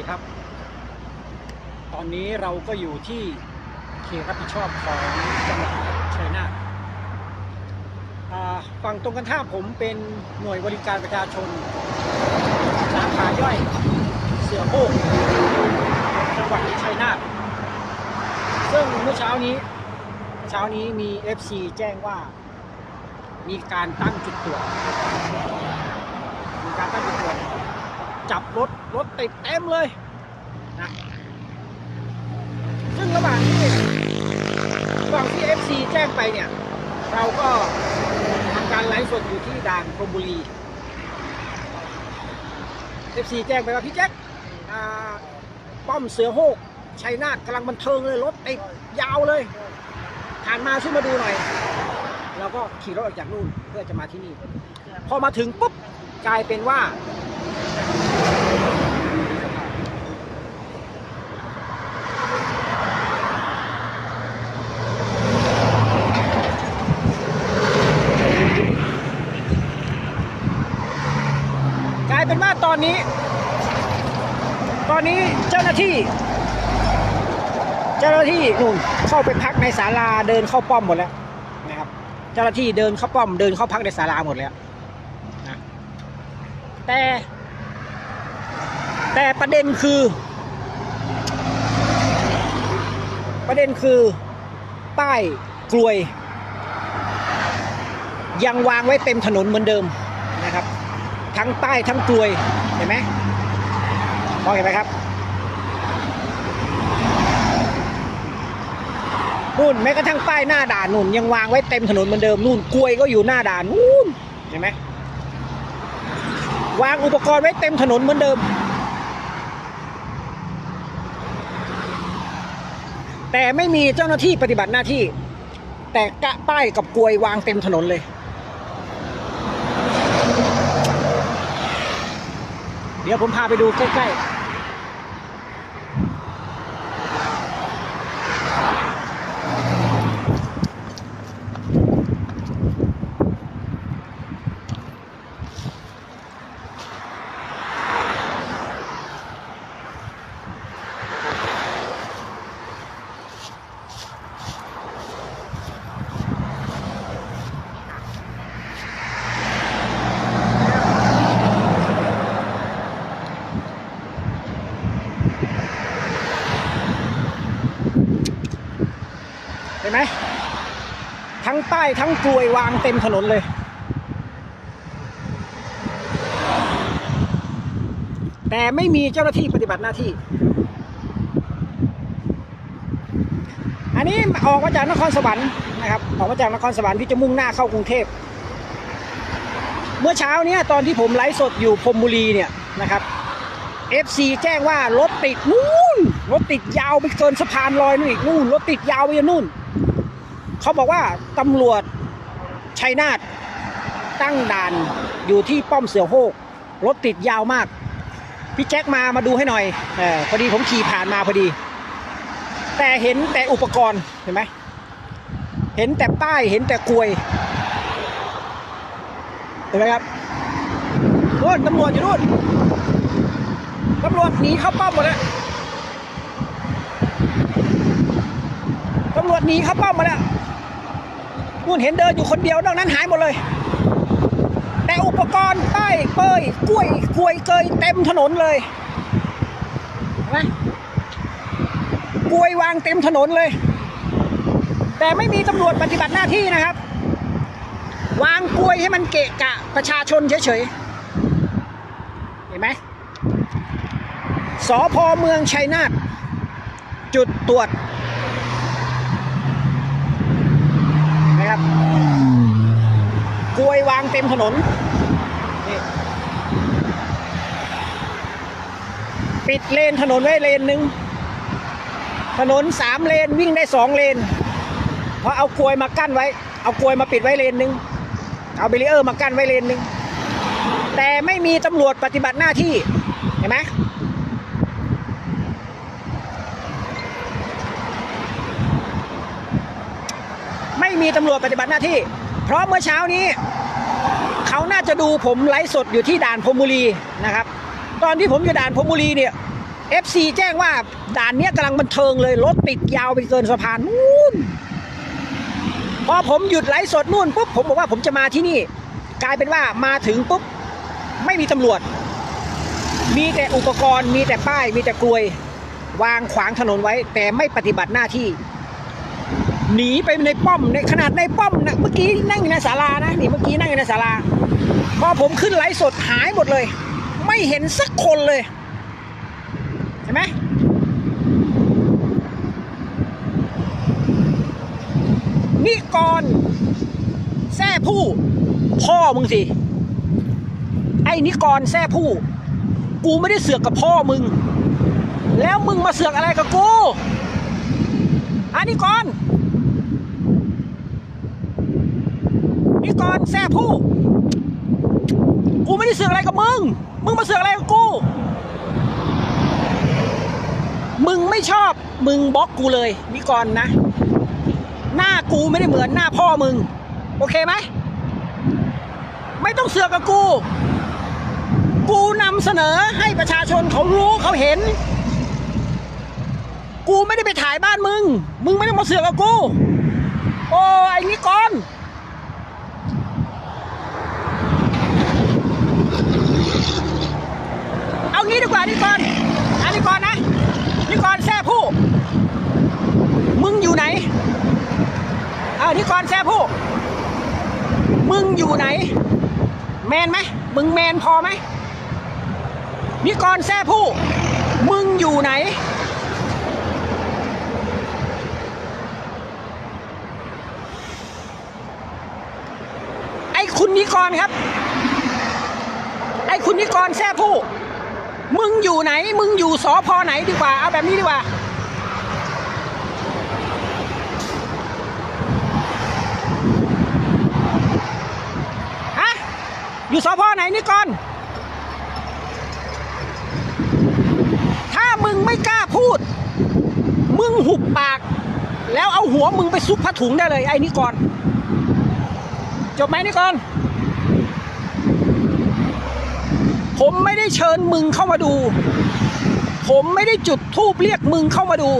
ดีครับ ตอนนี้เราก็อยู่ที่เขตรับผิดชอบของจังหวัดชัยนาทฝั่งตรงกันข้ามผมเป็นหน่วยบริการประชาชนสาขาย่อย เสือโบกจังหวัดชัยนาทซึ่งเมื่อเช้านี้ เช้านี้มี FC แจ้งว่า มีการตั้งจุดตรวจมีการตั้งจุดตรวจ จับรถรถติดเต็มเลยนะซึ่งระหว่างที่ระหว่างที่ FC แจ้งไปเนี่ย เราก็ทำการไลฟ์สดอยู่ที่ด่านพรมบุรี FC แจ้งไปว่าพี่แจ็คป้อมเสือโฮกชัยนาทกำลังบันเทิงเลยรถติดยาวเลยผ่านมาช่วยมาดูหน่อย เราก็ขี่รถออกจากนู่นเพื่อจะมาที่นี่ พอมาถึงปุ๊บ กลายเป็นว่า กลายเป็นว่าตอนนี้ ตอนนี้เจ้าหน้าที่ เจ้าหน้าที่นู่นเข้าไปพักในศาลาเดินเข้าป้อมหมดแล้วนะครับ เจ้าหน้าที่เดินเข้าป้อมเดินเข้าพักในศาลาหมดแล้ว แต่ แต่ประเด็นคือ ประเด็นคือป้ายกลวย ยังวางไว้เต็มถนนเหมือนเดิมนะครับ ทั้งป้ายทั้งกลวยเห็นไหมมองเห็นไหมครับนู่นแม้กระทั่งป้ายหน้าด่านนู่นยังวางไว้เต็มถนนเหมือนเดิมนู่นกลวยก็อยู่หน้าด่านนู่นเห็นไหม วางอุปกรณ์ไว้เต็มถนนเหมือนเดิม แต่ไม่มีเจ้าหน้าที่ปฏิบัติหน้าที่ แต่กะป้ายกับกลวยวางเต็มถนนเลย เดี๋ยวผมพาไปดูใกล้ ๆ ป้ายทั้งกลวยวางเต็มถนนเลย แต่ไม่มีเจ้าหน้าที่ปฏิบัติหน้าที่ อันนี้ออกมาจากนครสวรรค์นะครับออกมาจากนครสวรรค์ที่จะมุ่งหน้าเข้ากรุงเทพเมื่อเช้าเนี้ยตอนที่ผมไลฟ์สดอยู่พรมบุรีเนี่ยนะครับ FC แจ้งว่ารถติดนู่นรถติดยาวไปเกินสะพานลอยนู่นอีกนู่นรถติดยาวไปยนนู่น เขาบอกว่าตำรวจชัยนาทตั้งด่านอยู่ที่ป้อมเสือโฮกรถติดยาวมาก พี่แจ็คมามาดูให้หน่อยเออพอดีผมขี่ผ่านมาพอดี แต่เห็นแต่อุปกรณ์เห็นไหมเห็นแต่ป้ายเห็นแต่กลวยเห็นไหมครับนู่นตำรวจอยู่นู่นตำรวจหนีเข้าป้อมหมดแล้วตำรวจหนีเข้าป้อมหมาแล้ว นู่นเห็นเดินอยู่คนเดียวนอกนั้นหายหมดเลย แต่อุปกรณ์ป้ายเปยกล้วยกลวยเกยเต็มถนนเลยเห็นไหมกลวยวางเต็มถนนเลย แต่ไม่มีตำรวจปฏิบัติหน้าที่นะครับ วางกลวยให้มันเกะกะประชาชนเฉยๆเห็นไหมสพเมืองชัยนาทจุดตรวจ นะครับกลวยวางเต็มถนนปิดเลนถนนไว้เลนหนึ่งถนนสามเลนวิ่งได้สองเลนเพราะเอากลวยมากั้นไว้ เอากลวยมาปิดไว้เลนหนึ่งเอาเบรีเออร์มากั้นไว้เลนหนึ่งแต่ไม่มีตำรวจปฏิบัติหน้าที่ เห็นไหมไมีตำรวจปฏิบัติหน้าที่ เพราะเมื่อเช้านี้ เขาน่าจะดูผมไลฟ์สดอยู่ที่ด่านพรมบุรีนะครับ ตอนที่ผมอยู่ด่านพรมบุรีเนี่ย FC แจ้งว่าด่านเนี้ยกำลังบันเทิงเลยรถติดยาวไปเกินสะพานนู่นพอผมหยุดไลฟ์สดนู่นปุ๊บผมบอกว่าผมจะมาที่นี่ กลายเป็นว่ามาถึงปุ๊บไม่มีตำรวจ มีแต่อุปกรณ์ มีแต่ป้าย มีแต่กลวย วางขวางถนนไว้ แต่ไม่ปฏิบัติหน้าที่ หนีไปในป้อมในขนาดในป้อมนะเมื่อกี้นั่งอยู่ในศาลานะนี่เมื่อกี้นั่งอยู่ในศาลาพอผมขึ้นไลฟ์สดหายหมดเลย ไม่เห็นสักคนเลยเห็นไหมนิกรแซ่ผู้พ่อมึงสิ ไอ้นิกรแซ่ผู้ กูไม่ได้เสือกกับพ่อมึง แล้วมึงมาเสือกอะไรกับกูอันนิกรนิ กรแซ่ผู้กูไม่ได้เสือกอะไรกับมึง มึงมาเสือกอะไรกับกู มึงไม่ชอบ มึงบล็อกกูเลยนิกรนะ หน้ากูไม่ได้เหมือนหน้าพ่อมึง โอเคไหม ไม่ต้องเสือกกับกู กูนำเสนอให้ประชาชนเขารู้เขาเห็น กูไม่ได้ไปถ่ายบ้านมึง มึงไม่ได้มาเสือกกับกู โอ้ไอ้นิกร เอางี้ดีกว่านิกรอันนิกรนะนิกรแซ่ผู้ มึงอยู่ไหนเอานิกรแซ่ผู้ มึงอยู่ไหน แมนไหม มึงแม นพอไหมนิกรแซ่ผู้ มึงอยู่ไหน ไอ้คุณนิกรครับ ไอ้คุณนิกรแซ่ผู้ มึงอยู่ไหน มึงอยู่สอพอไหนดีกว่า เอาแบบนี้ดีกว่า ฮะ อยู่สพไหนนี่ก่อน ถ้ามึงไม่กล้าพูด มึงหุบปาก แล้วเอาหัวมึงไปซุกผ้าถุงได้เลย ไอ้นี่ก่อน จบไหมนี่ก่อน ผมไม่ได้เชิญมึงเข้ามาดู ผมไม่ได้จุดทูบเรียกมึงเข้ามาดู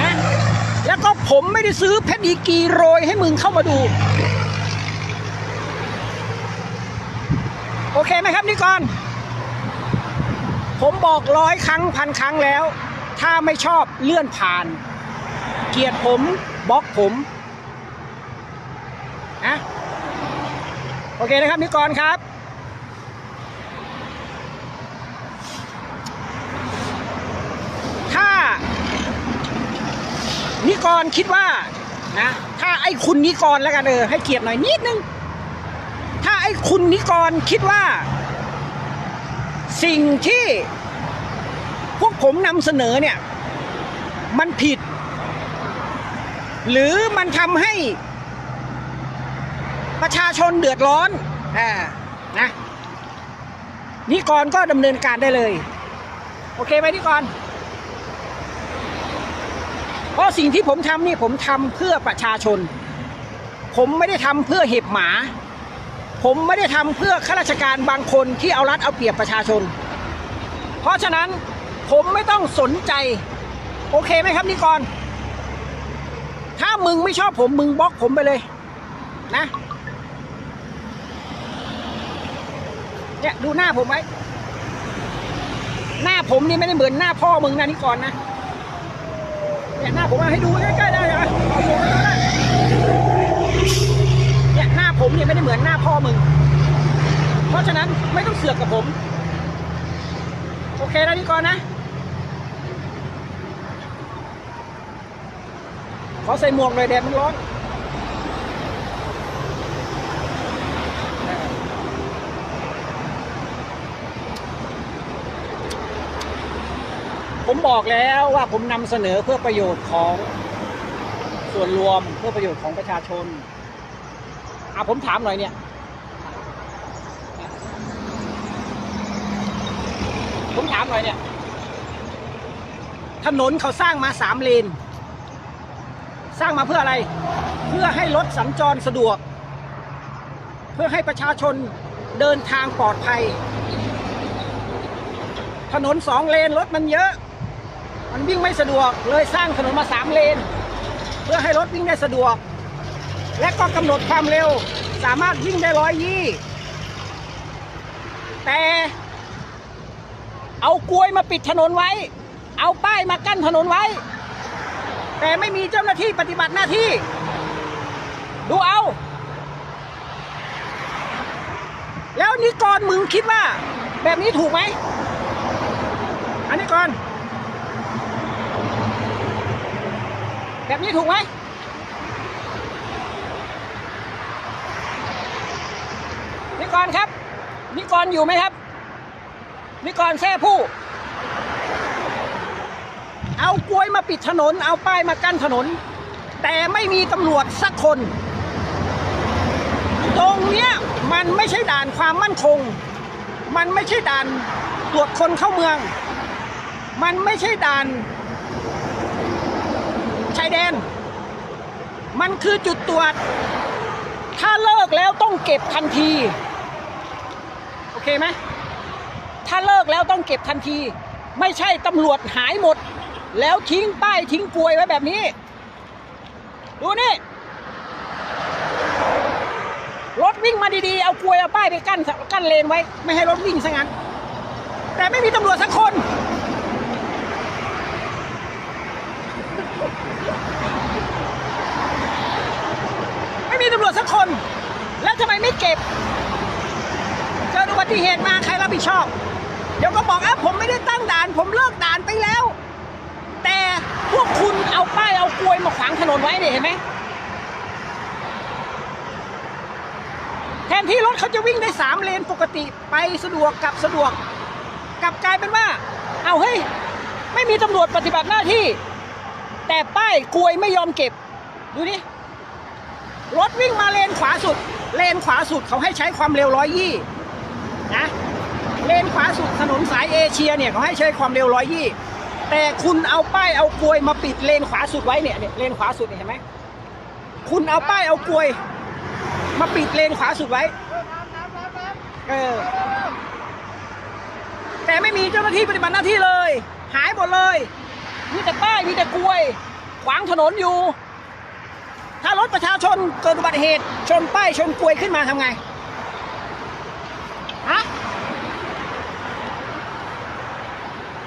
นะแล้วก็ผมไม่ได้ซื้อเพชรดีกีโรยให้มึงเข้ามาดู โอ เคไหมครับนิกรผมบอกร้อยครั้งพันครั้งแล้ว ถ้าไม่ชอบเลื่อนผ่าน เกียดผมบล็อกผมนะโอเคนะครับนิกรครับ ถ้า นิกรคิดว่านะ ถ้าไอ้คุณนิกรแล้วกันเออให้เกียรติหน่อยนิดนึง คุณนิกรคิดว่า สิ่งที่พวกผมนำเสนอเนี่ย มันผิด หรือมันทำให้ ประชาชนเดือดร้อนอ่านะนิกรก็ดำเนินการได้เลย โอเคไหมนิกรเพราะสิ่งที่ผมทำนี่ผมทำเพื่อประชาชน ผมไม่ได้ทำเพื่อเห็บหมา ผมไม่ได้ทำเพื่อข้าราชการบางคนที่เอารัดเอาเปรียบประชาชน เพราะฉะนั้นผมไม่ต้องสนใจ โอเคไหมครับนิกร ถ้ามึงไม่ชอบผมมึงบล็อกผมไปเลย นะเนี่ยดูหน้าผมไว้ หน้าผมนี่ไม่ได้เหมือนหน้าพ่อมึงนะนิกรนะเนี่ยหน้าผมมาให้ดูใกล้ๆได้เหมมาดูได้เนี่ยหน้า ผมเนี่ยไม่ได้เหมือนหน้าพ่อมึง เพราะฉะนั้นไม่ต้องเสือกกับผม โอเคนะนี่ก่อนนะ ขอใส่หมวกเลยแดดมันร้อนผมบอกแล้วว่าผมนำเสนอเพื่อประโยชน์ของส่วนรวมเพื่อประโยชน์ของประชาชน อะผมถามหน่อยเนี่ย ผมถามหน่อยเนี่ย ถนนเขาสร้างมาสามเลน สร้างมาเพื่ออะไร เพื่อให้รถสัญจรสะดวก เพื่อให้ประชาชนเดินทางปลอดภัยถถนนสองเลนรถมันเยอะ มันวิ่งไม่สะดวกเลยสร้างถนนมาสามเลน เพื่อให้รถวิ่งได้สะดวก และก็กำหนดความเร็ว สามารถวิ่งได้ร้อยยี่ แต่เอากลวยมาปิดถนนไว้ เอาป้ายมากั้นถนนไว้ แต่ไม่มีเจ้าหน้าที่ปฏิบัติหน้าที่ ดูเอา แล้วนิกรมึงคิดว่า แบบนี้ถูกไหม อันนี้ก่อน แบบนี้ถูกไหม กรครับ นิกรอยู่ไหมครับ นิกรแท้ผู้ เอากล้วยมาปิดถนน เอาป้ายมากั้นถนน แต่ไม่มีตำรวจสักคน ตรงเนี้ยมันไม่ใช่ด่านความมั่นคง มันไม่ใช่ด่านตรวจคนเข้าเมือง มันไม่ใช่ด่านชายแดน มันคือจุดตรวจ ถ้าเลิกแล้วต้องเก็บทันที เคไหมถ้าเลิกแล้วต้องเก็บทันที ไม่ใช่ตำรวจหายหมด แล้วทิ้งป้ายทิ้งกลวยไว้แบบนี้ ดูนี่รถวิ่งมาดีๆ เอากลวยเอาป้ายไปกั้นกั้นเลนไว้ ไม่ให้รถวิ่งซะงั้น แต่ไม่มีตำรวจสักคน ไม่มีตำรวจสักคน แล้วทำไมไม่เก็บ ติเหตุมาใครรับผิดชอบ เดี๋ยวก็บอกอะผมไม่ได้ตั้งด่าน ผมเลิกด่านไปแล้ว แต่พวกคุณเอาป้ายเอากลวยมาขวางถนนไว้เนี่ยเห็นไหมแทนที่รถเขาจะวิ่งได้สามเลนปกติไปสะดวกกลับสะดวกกลับกลายเป็นว่า เอาเฮ้ยไม่มีตำรวจปฏิบัติหน้าที่ แต่ป้ายกลวยไม่ยอมเก็บ ดูนี่รถวิ่งมาเลนขวาสุด เลนขวาสุดเขาให้ใช้ความเร็วร้อยยี่ นะเลนขวาสุดถนนสายเอเชียเนี่ยเขาให้ใช้ความเร็วร้อยยี่แต่คุณเอาป้ายเอากลวยมาปิดเลนขวาสุดไว้เนี่ยเนี่ยเลนขวาสุดเนี่ยเห็นไหมคุณเอาป้ายเอากลวย มาปิดเลนขวาสุดไว้เออแต่ไม่มีเจ้าหน้าที่ปฏิบัติหน้าที่เลย หายหมดเลยมีแต่ป้ายมีแต่กลวย ขวางถนนอยู่ ถ้ารถประชาชนเกิดอุบัติเหตุชนป้ายชนกลวยขึ้นมาทำไง ฮะ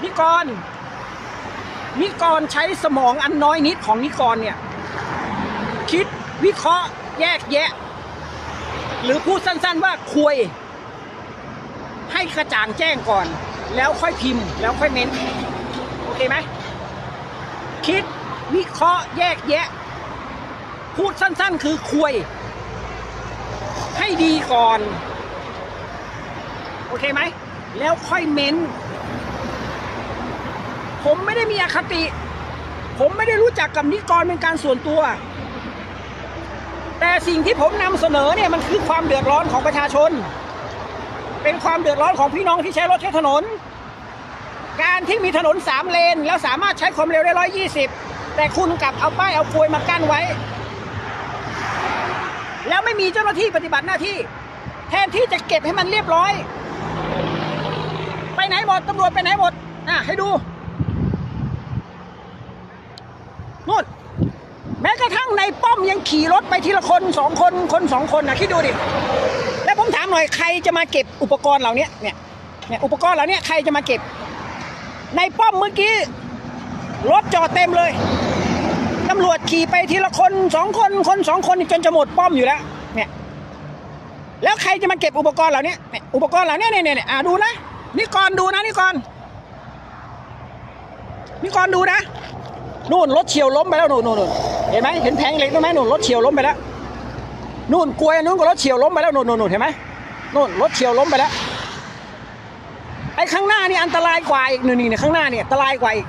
นิ กร นิกรใช้สมองอันน้อยนิดของนิกรเนี่ย คิดวิเคราะห์แยกแยะ หรือพูดสั้นๆว่าคุย ให้กระจ่างแจ้งก่อน แล้วค่อยพิมพ์ แล้วค่อยเม้นโอเคไหมคิดวิเคราะห์แยกแยะ พูดสั้นๆ คือคุย ให้ดีก่อน โอเคไหม แล้วค่อยเม้น ผมไม่ได้มีอคติ ผมไม่ได้รู้จักกับนิกรเป็นการส่วนตัว แต่สิ่งที่ผมนำเสนอเนี่ยมันคือความเดือดร้อนของประชาชน เป็นความเดือดร้อนของพี่น้องที่ใช้รถใช้ถนน การที่มีถนนสามเลน แล้วสามารถใช้ความเร็วได้ร้อยยี่สิบแต่คุณกลับเอาป้ายเอากลวยมากั้นไว้ แล้วไม่มีเจ้าหน้าที่ปฏิบัติหน้าที่ แทนที่จะเก็บให้มันเรียบร้อย ไปไหนหมดตำรวจไปไหนหมดอะให้ดูนู่น แม้กระทั่งในป้อม ยังขี่รถไปทีละคนสองคนคนสองคนนะคิดดูดิแล้วผมถามหน่อยใครจะมาเก็บอุปกรณ์เหล่านี้เนี่ยเนี่ยอุปกรณ์เหล่านี้ใครจะมาเก็บ ในป้อมเมื่อกี้รถจอดเต็มเลยตำรวจขี่ไปทีละคนสองคนคนสองคนจนจะหมดป้อมอยู่แล้วเนี่ยแล้วใครจะมาเก็บอุปกรณ์เหล่านี้เนี่ยอุปกรณ์เหล่านี้เนี่ยเนี่ยอ่าดูนะนี่ก่อนดูนะนี่ก่อนนี่ก่อนดูนะ นู่นรถเฉียวล้มไปแล้วนู่นนู่นนู่นเห็นไหมเห็นแผงเหล็กนู่นไหมนู่นรถเฉียวล้มไปแล้วนู่นกลวยอันนู่นก็รถเฉียวล้มไปแล้วนู่นนู่นนู่นเห็นไหมนู่นรถเฉียวล้มไปแล้วไอ้ข้างหน้านี่อันตรายกว่าอีกหนี่นี่นี่ข้างหน้าเนี่ยอันตรายกว่าอีก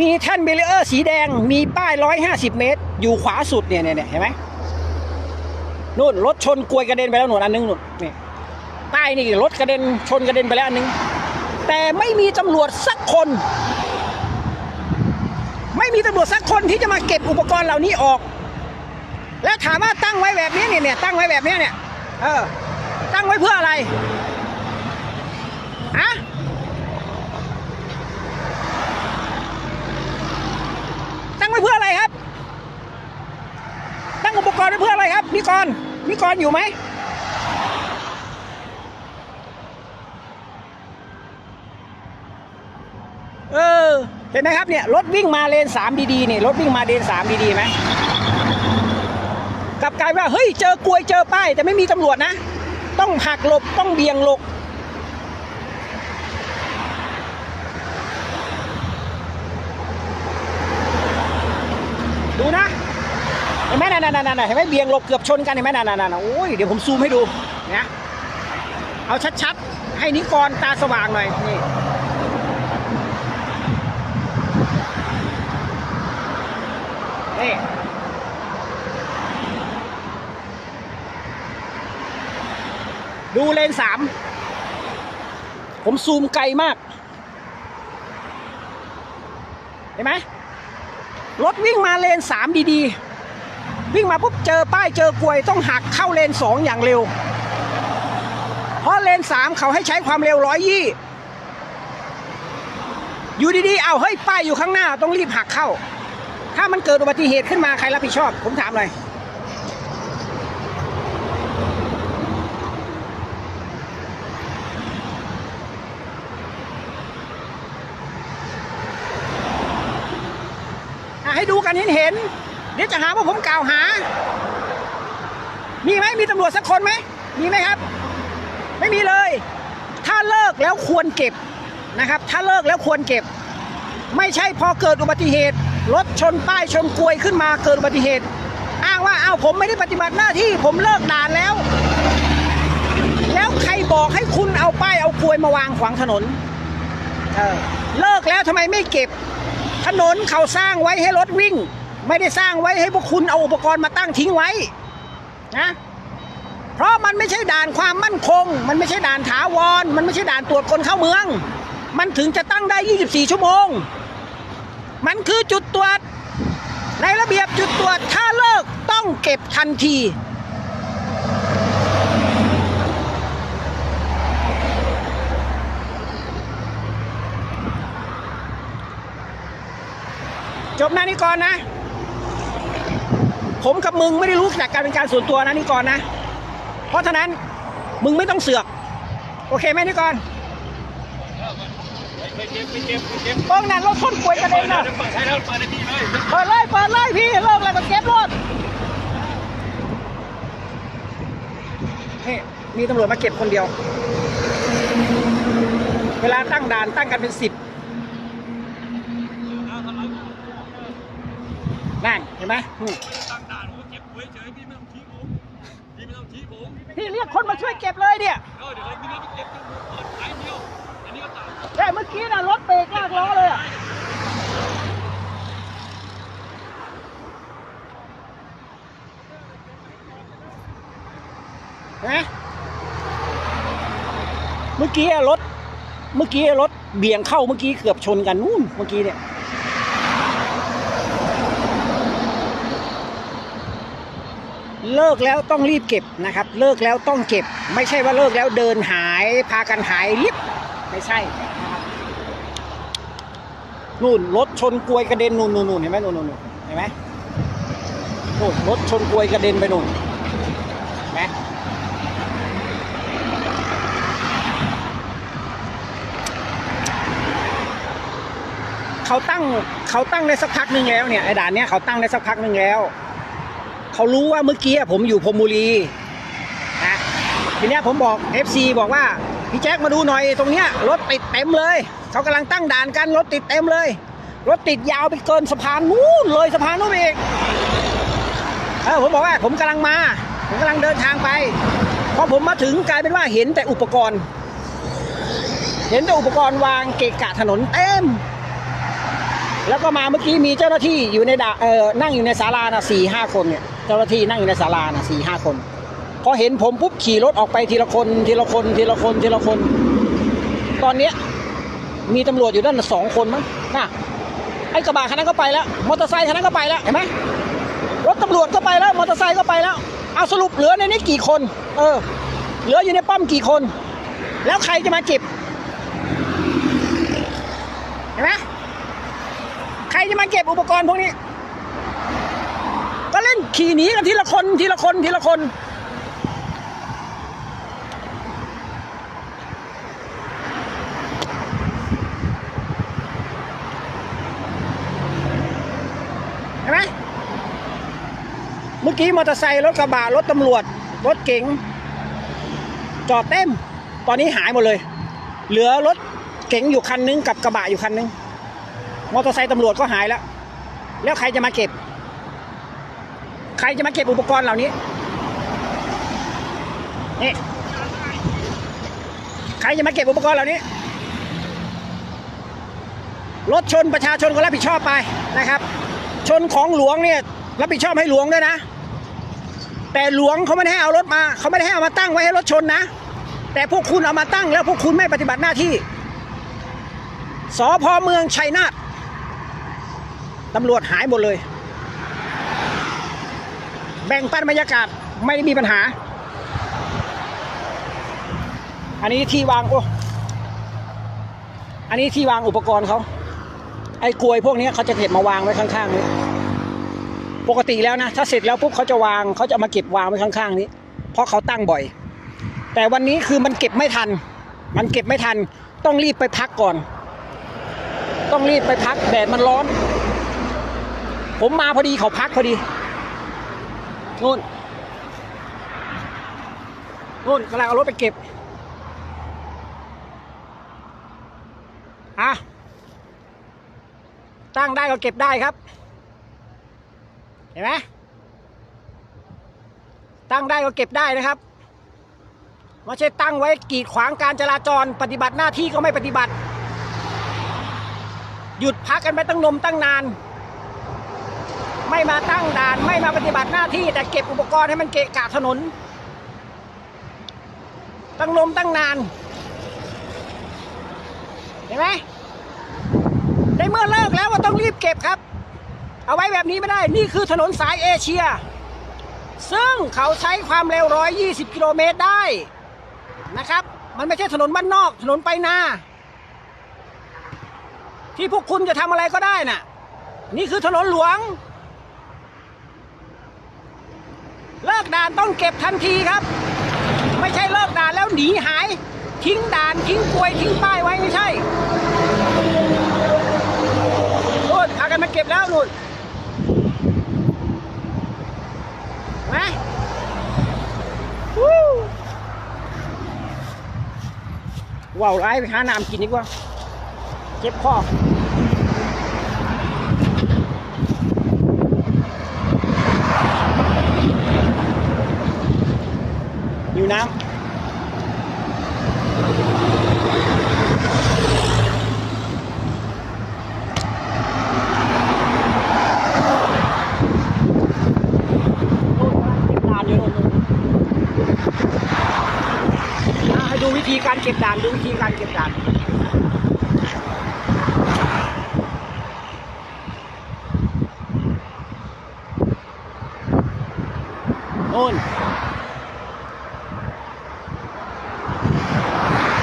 มีแท่นเบรีเออร์สีแดงมีป้ายร้อยห้าสิบเมตร อยู่ขวาสุดเนี่ยเนี่ยเนี่ยเห็นไหมนู่นรถชนกลวยกระเด็นไปแล้วนู่นอันนึงนู่นนี่ป้ายนี่รถกระเด็นชนกระเด็นไปแล้วอันนึงแต่ไม่มีตำรวจสักคน ไม่มีตำรวจสักคนที่จะมาเก็บอุปกรณ์เหล่านี้ออก แล้วถามว่าตั้งไว้แบบนี้เนี่ยเนี่ยตั้งไว้แบบนี้เนี่ยเออตั้งไว้เพื่ออะไรอะตั้งไว้เพื่ออะไรครับ ตั้งอุปกรณ์ไว้เพื่ออะไรครับมิกรมิกรอยู่ไหม ห็นไหมครับเนี่ยรถวิ่งมาเลนสามดีๆเนี่ยรถวิ่งมาเลนสามดีๆไหมกลับกลายว่าเฮ้ยเจอกลวยเจอป้ายแต่ไม่มีตำรวจนะ ต้องหักหลบต้องเบี่ยงหลบดูนะเห็นไหมนั่นนั่นนั่นเห็นไหมเบี่ยงหลบเกือบชนกันเห็นไหมนั่นนั่นโอ้ยเดี๋ยวผมซูมให้ดูนะเอาชัดๆ ให้นิกรตาสว่างหน่อยนี่ นี่ดูเลนสาม ผมซูมไกลมาก เห็นไหมรถวิ่งมาเลนสามดีๆ วิ่งมาปุ๊บเจอป้ายเจอกลวยต้องหักเข้าเลนสองอย่างเร็ว เพราะเลนสามเขาให้ใช้ความเร็วร้อยยี่ อยู่ดีๆ เอาเฮ้ยป้ายอยู่ข้างหน้าต้องรีบหักเข้า ถ้ามันเกิดอุบัติเหตุขึ้นมาใครรับผิดชอบ ผมถามเลยอะให้ดูกันเห็นเห็น เดี๋ยวจะหาว่าผมกล่าวหา มีไหมมีตำรวจสักคนไหม มีไหมครับ ไม่มีเลย ถ้าเลิกแล้วควรเก็บนะครับ ถ้าเลิกแล้วควรเก็บ ไม่ใช่พอเกิดอุบัติเหตุ รถชนป้ายชนกลวยขึ้นมาเกิดอุบัติเหตุ อ้างว่าอ้าวผมไม่ได้ปฏิบัติหน้าที่ผมเลิกด่านแล้ว แล้วใครบอกให้คุณเอาป้ายเอากลวยมาวางขวางถนนเออเลิกแล้วทำไมไม่เก็บ ถนนเขาสร้างไว้ให้รถวิ่ง ไม่ได้สร้างไว้ให้พวกคุณเอาอุปกรณ์มาตั้งทิ้งไว้นะเพราะมันไม่ใช่ด่านความมั่นคง มันไม่ใช่ด่านถาวร มันไม่ใช่ด่านตรวจคนเข้าเมือง มันถึงจะตั้งได้ 24 ชั่วโมง มันคือจุดตรวจ ในระเบียบจุดตรวจถ้าเลิกต้องเก็บทันที จบนะนิกรนะ ผมกับมึงไม่ได้รู้จักการเป็นการส่วนตัวนะนิกรนะ เพราะฉะนั้นมึงไม่ต้องเสือก โอเคไหมนิกรไม่ เจ็บไม่เจ็บไม่เจ็บป้องนั้นรถชนกลวยกระเด็นนะเปิดให้แล้วเปิดให้พี่เลยเปิดไล่เปิดไล่พี่เลิกแล้วก็เก็บรถนี่มีตำรวจมาเก็บคนเดียว เวลาตั้งด่านตั้งกันเป็นสิบนั่นเห็นไหมอืมตั้งด่านผมเก็บไว้เฉยพี่ไม่ต้องชี้ผมพี่ไม่ต้องชี้ผมพี่เรียกคนมาช่วยเก็บเลยเนี่ยเออเดี๋ยวเราพี่น้องไปเก็บ แต่เมื่อกี้น่ะรถเบรกลากล้อเลยอะเห็นไหมเมื่อกี้อะรถ เมื่อกี้รถเบี่ยงเข้าเมื่อกี้เกือบชนกันนู่นเมื่อกี้เนี่ยเลิกแล้วต้องรีบเก็บนะครับ เลิกแล้วต้องเก็บ ไม่ใช่ว่าเลิกแล้วเดินหาย พากันหายลิบไม่ใช่ นู่นรถชนกลวยกระเด็นนู่นนู่นนู่นเห็นไหมนู่นนู่นเห็นไหมนู่นรถชนกลวยกระเด็นไปนู่นเห็นไหมเขาตั้งเขาตั้งได้สักพักหนึ่งแล้วเนี่ยไอ้ด่านเนี้ยเขาตั้งได้สักพักหนึ่งแล้ว เขารู้ว่าเมื่อกี้ผมอยู่พรมบุรี ทีเนี้ยผมบอก FC บอกว่าพี่แจ็คมาดูหน่อยตรงเนี้ยรถติดเต็มเลยเขากำลังตั้งด่านกันรถติดเต็มเลย รถติดยาวไปเกินสะพานนู้นเลยสะพานนู้นอีกเออผมบอกว่าผมกำลังมา ผมกำลังเดินทางไปพอผมมาถึงกลายเป็นว่าเห็นแต่อุปกรณ์ เห็นแต่อุปกรณ์วางเกะกะถนนเต็มแล้วก็มาเมื่อกี้มีเจ้าหน้าที่อยู่ในดาเออนั่งอยู่ในศาลานะสี่ห้าคนเนี่ยเจ้าหน้าที่นั่งอยู่ในศาลานะสี่ห้าคน พอเห็นผมปุ๊บขี่รถออกไปทีละคนทีละคนทีละคนทีละคน ตอนเนี้ยมีตำรวจอยู่ด้านสองคนมั้งน่ะไอ้กระบะคันนั้นก็ไปแล้วมอเตอร์ไซค์คันนั้นก็ไปแล้วเห็นไหมรถตำรวจก็ไปแล้วมอเตอร์ไซค์ก็ไปแล้วเอาสรุปเหลือในนี้กี่คน เออ เหลืออยู่ในป้อมกี่คน แล้วใครจะมาเก็บเห็นไหมใครจะมาเก็บอุปกรณ์พวกนี้ ก็เล่นขี่หนีกันทีละคนทีละคนทีละคน มื่ อกี้มอเตอร์ไซค์รถกระบะรถตำรวจ รถเก๋งจอดเต็ม ตอนนี้หายหมดเลย เหลือรถเก๋งอยู่คันนึงกับกระบะอยู่คันนึง มอเตอร์ไซค์ตำรวจก็หายแล้ว แล้วใครจะมาเก็บ ใครจะมาเก็บอุปกรณ์เหล่านี้ นี่ ใครจะมาเก็บอุปกรณ์เหล่านี้ รถชนประชาชนก็รับผิดชอบไปนะครับ ชนของหลวงเนี่ยรับผิดชอบให้หลวงด้วยนะ แต่หลวงเขาไม่ได้ให้เอารถมาเขาไม่ได้ให้เอามาตั้งไว้ให้รถชนนะ แต่พวกคุณเอามาตั้งแล้วพวกคุณไม่ปฏิบัติหน้าที่สพเมืองชัยนาทตำรวจหายหมดเลย แบ่งปันบรรยากาศไม่ได้มีปัญหา อันนี้ที่วางโอ้อันนี้ที่วางอุปกรณ์เขาไอ้กลวยพวกนี้เขาจะเก็บมาวางไว้ข้างๆนี้ ปกติแล้วนะ ถ้าเสร็จแล้วปุ๊บเขาจะวางเขาจะมาเก็บวางไว้ข้างๆนี้ เพราะเขาตั้งบ่อย แต่วันนี้คือมันเก็บไม่ทัน มันเก็บไม่ทัน ต้องรีบไปพักก่อน ต้องรีบไปพักแดดมันร้อน ผมมาพอดีเขาพักพอดีนู่นนู่นกำลังเอารถไปเก็บอะตั้งได้ก็เก็บได้ครับ เห็นไหมตั้งได้ก็เก็บได้นะครับไม่ใช่ตั้งไว้กีดขวางการจราจรปฏิบัติหน้าที่ก็ไม่ปฏิบัติ หยุดพักกันไปตั้งนมตั้งนาน ไม่มาตั้งด่านไม่มาปฏิบัติหน้าที่ แต่เก็บอุปกรณ์ให้มันเกะกะถนน ตั้งนมตั้งนาน เห็นไหมในเมื่อเลิกแล้วก็ต้องรีบเก็บครับ เอาไว้แบบนี้ไม่ได้ นี่คือถนนสายเอเชีย ซึ่งเขาใช้ความเร็ว 120 กิโลเมตรได้นะครับ มันไม่ใช่ถนนบ้านนอก ถนนไปนาที่พวกคุณจะทำอะไรก็ได้น่ะ นี่คือถนนหลวง เลิกด่านต้องเก็บทันทีครับ ไม่ใช่เลิกด่านแล้วหนีหาย ทิ้งด่านทิ้งกลวยทิ้งป้ายไว้ไม่ใช่นู่นพากันมาเก็บแล้วนู่น มาวู้ว้าวไล่ไปหาน้ำกินดีกว่า เจ็บคอหิวน้ำ ด่านอยู่นู่นอะให้ดูวิธี เก็บด่านดูวิธีการเก็บด่านโน่น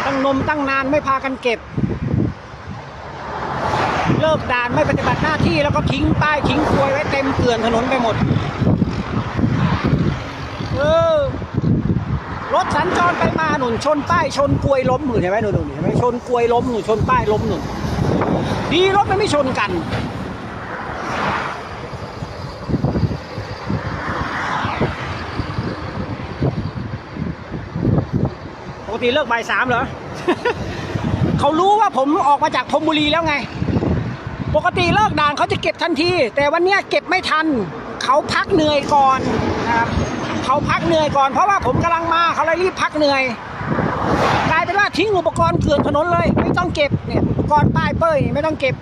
ตั้งนมตั้งนานไม่พากันเก็บ เลิกด่านไม่ปฏิบัติหน้าที่แล้วก็ทิ้งป้ายทิ้งกลวยไว้เต็มเกลื่อนถนนไปหมด เออ ถสัญจรไปมาหนุนชนป้ายชนกลวยล้มหนุนเห็นไหมหนุนหนุนเห็นไหมชนกลวยล้มหนุนชนป้ายล้มหนุนดีรถมันไม่ชนกันปกติเลิกบ่ายสามเหรอเขารู้ว่าผมออกมาจากพมบุรีแล้วไง ปกติเลิกด่านเขาจะเก็บทันที แต่วันนี้เก็บไม่ทัน เขาพักเหนื่อยก่อนนะครับ เขาพักเหนื่อยก่อนเพราะว่าผมกำลังมาเขาเลยรีบพักเหนื่อย กลายเป็นว่าทิ้งอุปกรณ์เกลื่อนถนนเลย ไม่ต้องเก็บเนี่ยอุปกรณ์ป้ายเป้ยไม่ต้องเก็บ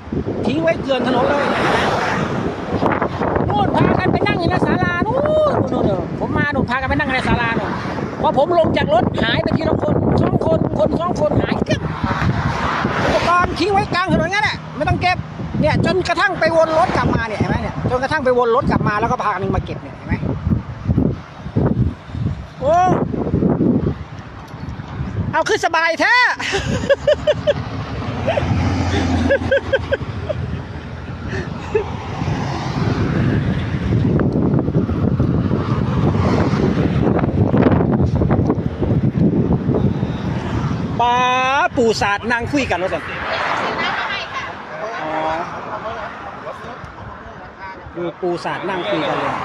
ทิ้งไว้เกลื่อนถนนเลยนู่นพากันไปนั่งอยู่ในศาลานู่นนู่นผมมาหนูพากันไปนั่งในศาลาหนูพอผมลงจากรถหายไปทีละคนสองคนคนสองคนหายเกลี้ยงอุปกรณ์ทิ้งไว้กลางถนนงั้นแหละไม่ต้องเก็บเนี่ยจนกระทั่งไปวนรถกลับมาเนี่ยเห็นไหมเนี่ยจนกระทั่งไปวนรถกลับมาแล้วก็พากันมาเก็บเนี่ยเห็นไหม โอ้เอาคือสบายแท้ป้าปู่ศาสตร์นางคุยกันว่าสันคือปู่ศาสตร์นั่งคุยกันเลย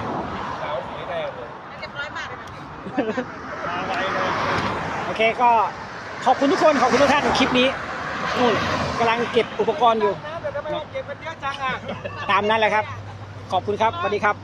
มาไวเลยโอเคก็ขอบคุณทุกคนขอบคุณทุกท่านคลิปนี้นู่นกำลังเก็บอุปกรณ์อยู่ น้ำแต่ทำไมเราเก็บมันเยอะจังอะ ตามนั้นแหละครับ ขอบคุณครับสวัสดีครับ